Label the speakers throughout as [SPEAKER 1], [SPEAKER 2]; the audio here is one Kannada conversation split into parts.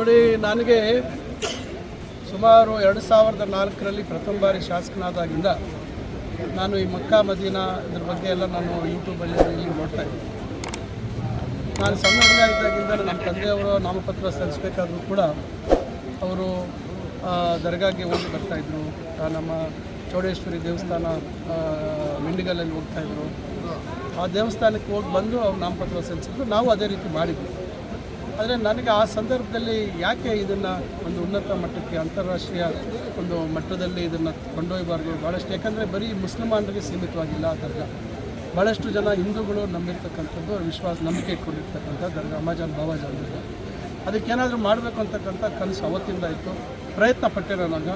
[SPEAKER 1] ನೋಡಿ, ನನಗೆ ಸುಮಾರು ಎರಡು ಸಾವಿರದ ನಾಲ್ಕರಲ್ಲಿ ಪ್ರಥಮ ಬಾರಿ ಶಾಸಕನಾದಾಗಿಂದ ನಾನು ಈ ಮಕ್ಕಾ ಮದೀನ ಇದ್ರ ಬಗ್ಗೆ ಎಲ್ಲ ನಾನು ಯೂಟ್ಯೂಬಲ್ಲಿ ಇಲ್ಲಿ ನೋಡ್ತಾ ಇದ್ದೆ ನಾನು ಸಣ್ಣ ಇದ್ದಾಗಿಂದ ನಮ್ಮ ತಂದೆಯವರು ನಾಮಪತ್ರ ಸಲ್ಲಿಸಬೇಕಾದ್ರೂ ಕೂಡ ಅವರು ದರ್ಗಾಗೆ ಹೋಗಿ ಬರ್ತಾಯಿದ್ರು ನಮ್ಮ ಚೌಡೇಶ್ವರಿ ದೇವಸ್ಥಾನ ಮಿಂಡಿಗಲಲ್ಲಿ ಹೋಗ್ತಾಯಿದ್ರು ಆ ದೇವಸ್ಥಾನಕ್ಕೆ ಹೋಗಿ ಬಂದು ಅವ್ರು ನಾಮಪತ್ರ ಸಲ್ಲಿಸಿದ್ರು. ನಾವು ಅದೇ ರೀತಿ ಮಾಡಿದ್ವಿ. ಆದರೆ ನನಗೆ ಆ ಸಂದರ್ಭದಲ್ಲಿ ಯಾಕೆ ಇದನ್ನು ಒಂದು ಉನ್ನತ ಮಟ್ಟಕ್ಕೆ, ಅಂತಾರಾಷ್ಟ್ರೀಯ ಒಂದು ಮಟ್ಟದಲ್ಲಿ ಇದನ್ನು ಕೊಂಡೊಯ್ಯಬಾರ್ದು ಭಾಳಷ್ಟು ಯಾಕಂದರೆ ಬರೀ ಮುಸ್ಲಿಮಾನರಿಗೆ ಸೀಮಿತವಾಗಿಲ್ಲ ಆ ದರ್ಗಾ. ಭಾಳಷ್ಟು ಜನ ಹಿಂದೂಗಳು ನಂಬಿರ್ತಕ್ಕಂಥದ್ದು ವಿಶ್ವಾಸ ನಂಬಿಕೆ ಇಟ್ಕೊಂಡಿರ್ತಕ್ಕಂಥ ದರ್ಗಾ, ಅಮಾಜಾನ್ ಬಾಬಾಜಾನ್ ದರ್ಗಾ. ಅದಕ್ಕೇನಾದರೂ ಮಾಡಬೇಕು ಅಂತಕ್ಕಂಥ ಕನಸು ಅವತ್ತಿಂದ ಇತ್ತು. ಪ್ರಯತ್ನ ಪಟ್ಟೆ ನಾನು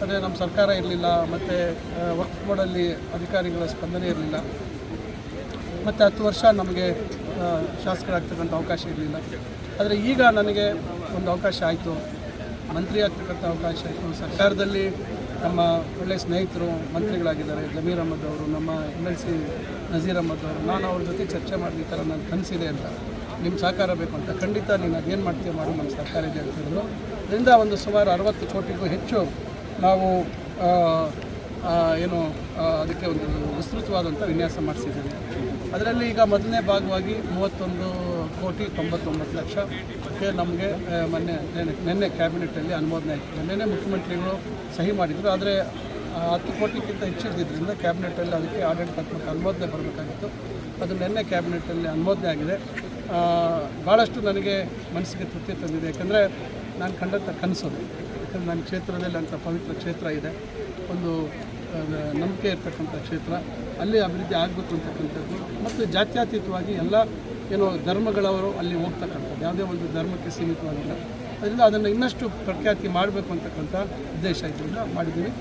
[SPEAKER 1] ಆದರೆ ನಮ್ಮ ಸರ್ಕಾರ ಇರಲಿಲ್ಲ, ಮತ್ತು ವಕ್ಫ್ ಬೋರ್ಡಲ್ಲಿ ಅಧಿಕಾರಿಗಳ ಸ್ಪಂದನೆ ಇರಲಿಲ್ಲ. ಮತ್ತು ಹತ್ತು ವರ್ಷ ನಮಗೆ ಶಾಸಕರಾಗ್ತಕ್ಕಂಥ ಅವಕಾಶ ಇರಲಿಲ್ಲ. ಆದರೆ ಈಗ ನನಗೆ ಒಂದು ಅವಕಾಶ ಆಯಿತು. ಮಂತ್ರಿ ಆಗ್ತಕ್ಕಂಥ ಅವಕಾಶ ಆಯಿತು. ಸರ್ಕಾರದಲ್ಲಿ ನಮ್ಮ ಒಳ್ಳೆಯ ಸ್ನೇಹಿತರು, ಮಂತ್ರಿಗಳಾಗಿದ್ದಾರೆ. ಜಮೀರ್ ಅಹಮದ್ ಅವರು, ನಮ್ಮ M L C Nazeer Ahmed ಅವರು. ನಾನು ಅವ್ರ ಜೊತೆ ಚರ್ಚೆ ಮಾಡಿದ ಈ ಥರ ನನ್ನ ಕನಸಿದೆ ಅಂತ. ನಿಮ್ಮ ಸಹಕಾರ ಬೇಕು ಅಂತ. ಖಂಡಿತ ನೀನು ಅದೇನು ಮಾಡ್ತೀಯ ಮಾಡು ನಮ್ಮ ಸರ್ಕಾರ ಇದೆ ಅಂತ ಅದರಿಂದ ಒಂದು ಸುಮಾರು ಅರವತ್ತು ಕೋಟಿಗೂ ಹೆಚ್ಚು ನಾವು ಏನು ಅದಕ್ಕೆ ಒಂದು ವಿಸ್ತೃತವಾದಂಥ ವಿನ್ಯಾಸ ಮಾಡಿಸಿದ್ದೀವಿ. ಅದರಲ್ಲಿ ಈಗ ಮೊದಲನೇ ಭಾಗವಾಗಿ ಮೂವತ್ತೊಂದು ಕೋಟಿ ತೊಂಬತ್ತೊಂಬತ್ತು ಲಕ್ಷಕ್ಕೆ ನಮಗೆ ಮೊನ್ನೆ, ನೆನ್ನೆ- ಕ್ಯಾಬಿನೆಟಲ್ಲಿ ಅನುಮೋದನೆ ಆಯಿತು. ನಿನ್ನೆ ಮುಖ್ಯಮಂತ್ರಿಗಳು ಸಹಿ ಮಾಡಿದರು. ಆದರೆ ಹತ್ತು ಕೋಟಿಗಿಂತ ಹೆಚ್ಚಿದ್ದರಿಂದ ಕ್ಯಾಬಿನೆಟಲ್ಲಿ ಅದಕ್ಕೆ ಆಡಳಿತಾತ್ಮಕ ಅನುಮೋದನೆ ಬರಬೇಕಾಗಿತ್ತು. ಅದು ನಿನ್ನೆ ಕ್ಯಾಬಿನೆಟಲ್ಲಿ ಅನುಮೋದನೆ ಆಗಿದೆ. ಭಾಳಷ್ಟು ನನಗೆ ಮನಸ್ಸಿಗೆ ತೃಪ್ತಿ ತಂದಿದೆ. ಯಾಕಂದರೆ, ನಾನು ಕಂಡಂಥ ಕನಸು ಯಾಕಂದರೆ, ನನ್ನ ಕ್ಷೇತ್ರದಲ್ಲಿ ಅಂಥ ಪವಿತ್ರ ಕ್ಷೇತ್ರ ಇದೆ. ಒಂದು ನಂಬಿಕೆ ಇರ್ತಕ್ಕಂಥ ಕ್ಷೇತ್ರ, ಅಲ್ಲಿ ಅಭಿವೃದ್ಧಿ ಆಗಬೇಕು ಅಂತಕ್ಕಂಥದ್ದು, ಮತ್ತು ಜಾತ್ಯತೀತವಾಗಿ ಎಲ್ಲ ಏನೋ ಧರ್ಮಗಳವರು ಅಲ್ಲಿ ಹೋಗ್ತಕ್ಕಂಥದ್ದು, ಯಾವುದೇ ಒಂದು ಧರ್ಮಕ್ಕೆ ಸೀಮಿತವಾಗಿಲ್ಲ. ಅದರಿಂದ ಅದನ್ನು ಇನ್ನಷ್ಟು ಪ್ರಖ್ಯಾತಿ ಮಾಡಬೇಕು ಅಂತಕ್ಕಂಥ ಉದ್ದೇಶ ಇದರಿಂದ ಮಾಡಿದ್ದೀವಿ.